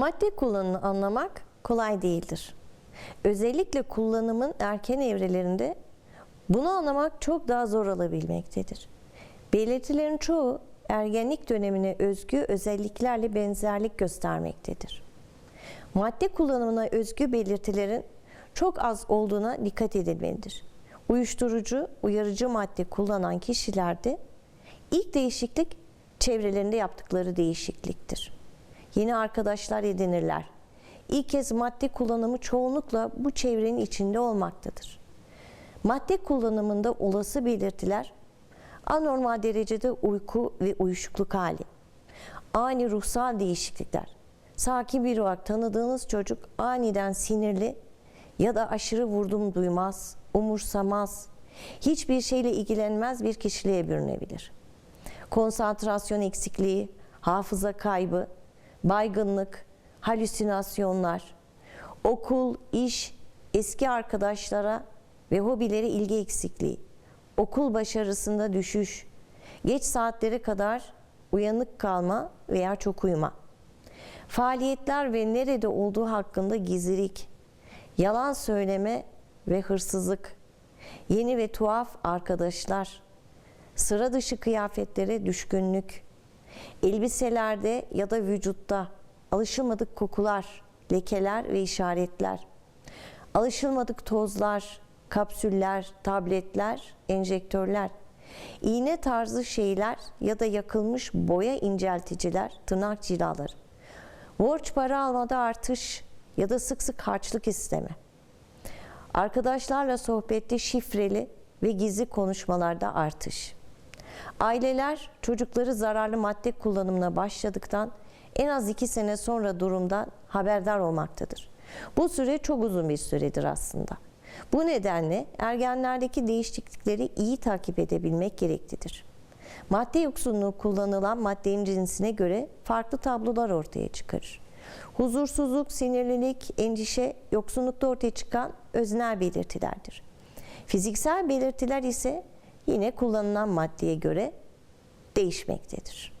Madde kullanımını anlamak kolay değildir. Özellikle kullanımın erken evrelerinde bunu anlamak çok daha zor olabilmektedir. Belirtilerin çoğu ergenlik dönemine özgü özelliklerle benzerlik göstermektedir. Madde kullanımına özgü belirtilerin çok az olduğuna dikkat edilmelidir. Uyuşturucu, uyarıcı madde kullanan kişilerde ilk değişiklik çevrelerinde yaptıkları değişikliktir. Yeni arkadaşlar edinirler. İlk kez madde kullanımı çoğunlukla bu çevrenin içinde olmaktadır. Madde kullanımında olası belirtiler anormal derecede uyku ve uyuşukluk hali, ani ruhsal değişiklikler, sakin bir olarak tanıdığınız çocuk aniden sinirli ya da aşırı vurdum duymaz, umursamaz, hiçbir şeyle ilgilenmez bir kişiliğe bürünebilir. Konsantrasyon eksikliği, hafıza kaybı, baygınlık, halüsinasyonlar, okul, iş, eski arkadaşlara ve hobilere ilgi eksikliği, okul başarısında düşüş, geç saatlere kadar uyanık kalma veya çok uyuma, faaliyetler ve nerede olduğu hakkında gizlilik, yalan söyleme ve hırsızlık, yeni ve tuhaf arkadaşlar, sıra dışı kıyafetlere düşkünlük, elbiselerde ya da vücutta alışılmadık kokular, lekeler ve işaretler, alışılmadık tozlar, kapsüller, tabletler, enjektörler, iğne tarzı şeyler ya da yakılmış boya incelticiler, tırnak cilaları, borç para almada artış ya da sık sık harçlık isteme, arkadaşlarla sohbette şifreli ve gizli konuşmalarda artış. Aileler çocukları zararlı madde kullanımına başladıktan en az iki sene sonra durumdan haberdar olmaktadır. Bu süre çok uzun bir süredir aslında. Bu nedenle ergenlerdeki değişiklikleri iyi takip edebilmek gereklidir. Madde yoksunluğu kullanılan maddenin cinsine göre farklı tablolar ortaya çıkarır. Huzursuzluk, sinirlilik, endişe, yoksunlukta ortaya çıkan öznel belirtilerdir. Fiziksel belirtiler ise yine kullanılan maddeye göre değişmektedir.